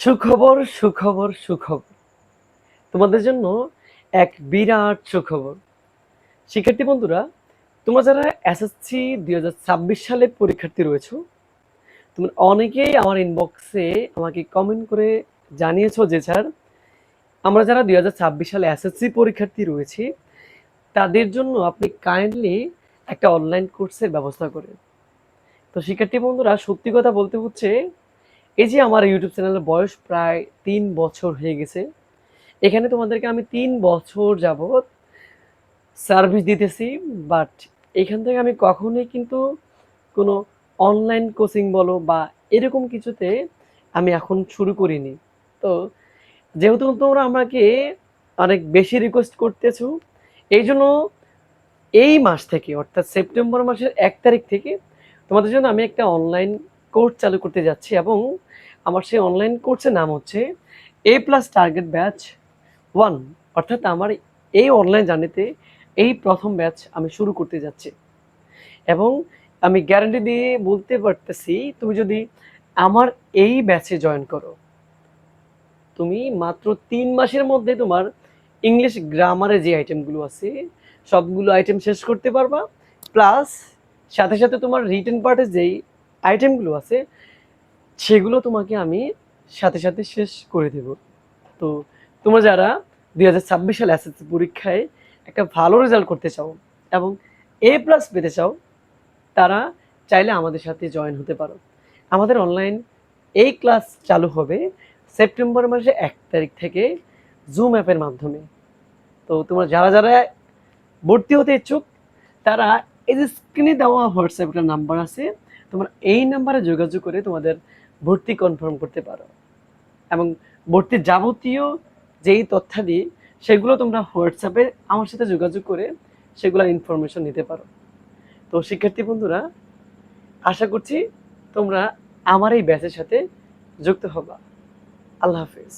সুখবর সুখবর সুখবর। তোমাদের জন্য এক বিরাট সুখবর। শিক্ষার্থী বন্ধুরা, তোমরা যারা এসএসসি দুই হাজার ছাব্বিশ সালে পরীক্ষার্থী রয়েছো, তোমরা অনেকেই আমার ইনবক্সে আমাকে কমেন্ট করে জানিয়েছো যে, স্যার, আমরা যারা দুই হাজার ছাব্বিশ সালে এসএসসি পরীক্ষার্থী রয়েছি, তাদের জন্য আপনি কাইন্ডলি একটা অনলাইন কোর্সের ব্যবস্থা করেন। তো শিক্ষার্থী বন্ধুরা, সত্যি কথা বলতে হচ্ছে এই যে আমার ইউটিউব চ্যানেলের বয়স প্রায় তিন বছর হয়ে গেছে, এখানে তোমাদেরকে আমি তিন বছর যাবৎ সার্ভিস দিতেছি বাট এখান থেকে আমি কখনোই কিন্তু কোনো অনলাইন কোচিং বলো বা এরকম কিছুতে আমি এখন শুরু করিনি। তো যেহেতু তোমরা আমাকে অনেক বেশি রিকোয়েস্ট করতেছো, এই জন্য এই মাস থেকে, অর্থাৎ সেপ্টেম্বর মাসের এক তারিখ থেকে তোমাদের জন্য আমি একটা অনলাইন কোর্স চালু করতে যাচ্ছি এবং আমার সেই অনলাইন কোর্সের নাম হচ্ছে A plus target batch one অর্থাৎ আমার এই অনলাইন জার্নিতে এই প্রথম ব্যাচ আমি শুরু করতে যাচ্ছি। এবং আমি গ্যারান্টি দিয়ে বলতে পারতেছি, তুমি যদি আমার এই ব্যাচে জয়েন করো, তুমি মাত্র তিন মাসের মধ্যে তোমার ইংলিশ গ্রামারে যে আইটেমগুলো আছে, সবগুলো আইটেম শেষ করতে পারবা। প্লাস সাথে সাথে তোমার রিটেন পার্টের যেই আইটেমগুলো আছে, সেগুলো তোমাকে আমি সাথে সাথে শেষ করে দেব। তো তোমরা যারা দুই হাজার ছাব্বিশ সালে এসএসসি পরীক্ষায় একটা ভালো রেজাল্ট করতে চাও এবং এ প্লাস পেতে চাও, তারা চাইলে আমাদের সাথে জয়েন হতে পারো। আমাদের অনলাইন এই ক্লাস চালু হবে সেপ্টেম্বর মাসে এক তারিখ থেকে জুম অ্যাপের মাধ্যমে। তো তোমরা যারা যারা ভর্তি হতে ইচ্ছুক, তারা এই যে স্ক্রিনে দেওয়া হোয়াটসঅ্যাপ একটা নাম্বার আছে, তোমরা এই নাম্বারে যোগাযোগ করে তোমাদের ভর্তি কনফার্ম করতে পারো। এবং ভর্তির যাবতীয় যেই তথ্যাদি, সেগুলো তোমরা হোয়াটসঅ্যাপে আমার সাথে যোগাযোগ করে সেগুলোর ইনফরমেশন নিতে পারো। তো শিক্ষার্থী বন্ধুরা, আশা করছি তোমরা আমার এই ব্যাচের সাথে যুক্ত হবা। আল্লাহ হাফিজ।